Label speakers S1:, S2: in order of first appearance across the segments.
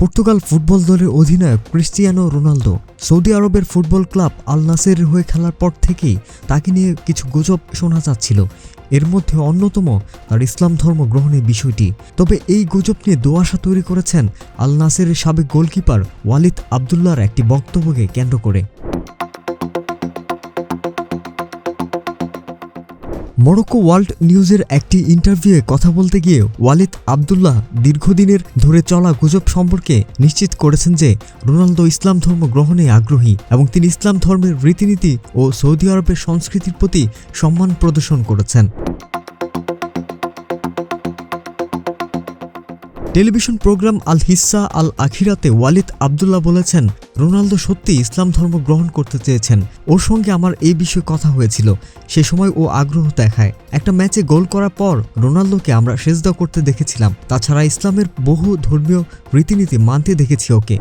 S1: Portugal football দলের অধিনায়ক Cristiano Ronaldo Saudi আরবের ফুটবল ক্লাব আল নাসের হয়ে খেলার পর থেকেই তাকে নিয়ে কিছু গুজব শোনা যাচ্ছিল। এর মধ্যে অন্যতম তার ইসলাম ধর্ম গ্রহণের বিষয়টি। তবে এই গুজব নিয়ে দোয়াশা তৈরি করেছেন আল নাসের সাবেক গোলকিপার ওয়ালিদ আবদুল্লার একটি বক্তব্যকে কেন্দ্র করে। মরক্কো ওয়ার্ল্ড নিউজের একটি ইন্টারভিউয়ে কথা বলতে গিয়ে ওয়ালিদ আবদুল্লাহ দীর্ঘদিনের ধরে চলা গুজব সম্পর্কে নিশ্চিত করেছেন যে রোনালদো ইসলাম ধর্ম গ্রহণে আগ্রহী এবং তিনি ইসলাম ধর্মের রীতিনীতি ও সৌদি আরবের সংস্কৃতির প্রতি সম্মান প্রদর্শন করেছেন। টেলিভিশন প্রোগ্রাম আল হিসা আল আখিরাতে ওয়ালিদ আবদুল্লাহ বলেছেন, রোনালদো সত্যি ইসলাম ধর্ম গ্রহণ করতে চেয়েছেন। ওর সঙ্গে আমার এই বিষয়ে কথা হয়েছিল। সে সময় ও আগ্রহ দেখায়। একটা ম্যাচে গোল করার পর রোনালদোকে আমরা সেজদা করতে দেখেছিলাম। তাছাড়া ইসলামের বহু ধর্মীয় রীতিনীতি মানতে দেখেছি ওকে।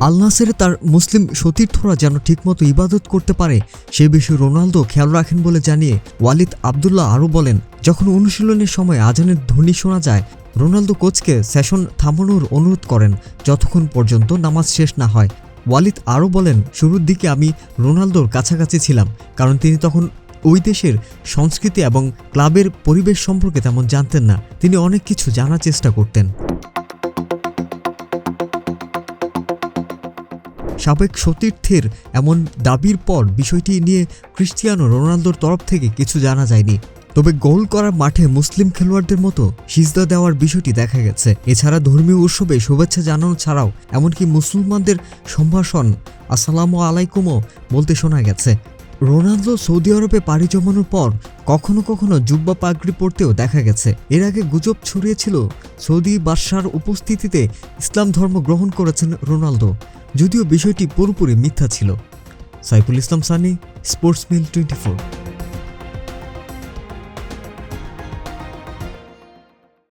S1: আল নাসেরে তার মুসলিম সতীর্থরা যেন ঠিকমতো ইবাদত করতে পারে, সে বিষয়ে রোনালদো খেয়াল রাখেন বলে জানিয়ে ওয়ালিদ আবদুল্লাহ আরও বলেন, যখন অনুশীলনের সময় আজানের ধ্বনি শোনা যায়, রোনালদো কোচকে সেশন থামানোর অনুরোধ করেন, যতক্ষণ পর্যন্ত নামাজ শেষ না হয়। ওয়ালিদ আরও বলেন, শুরুর দিকে আমি রোনালদোর কাছাকাছি ছিলাম, কারণ তিনি তখন ওই দেশের সংস্কৃতি এবং ক্লাবের পরিবেশ সম্পর্কে তেমন জানতেন না। তিনি অনেক কিছু জানার চেষ্টা করতেন। সাবেক সতীর্থের এমন দাবির পর বিষয়টি নিয়ে ক্রিস্টিয়ানো রোনালদোর তরফ থেকে কিছু জানা যায়নি। তবে গোল করার মাঠে মুসলিম খেলোয়াড়দের মতো সিজদা দেওয়ার বিষয়টি দেখা গেছে। এছাড়া ধর্মীয় উৎসবে শুভেচ্ছা জানানো ছাড়াও এমনকি মুসলমানদের সম্ভাষণ আসসালামু আলাইকুমও বলতে শোনা গেছে। রোনালদো সৌদি আরবে পাড়ি জমানোর পর কখনো কখনো জুব্বা পাগড়ি পড়তেও দেখা গেছে। এর আগে গুজব ছড়িয়েছিল সৌদি বাদশার উপস্থিতিতে ইসলাম ধর্ম গ্রহণ করেছেন রোনালদো, যদিও বিষয়টি পুরোপুরি মিথ্যা ছিল। Saiful Islam Sunny, sports mill twenty four.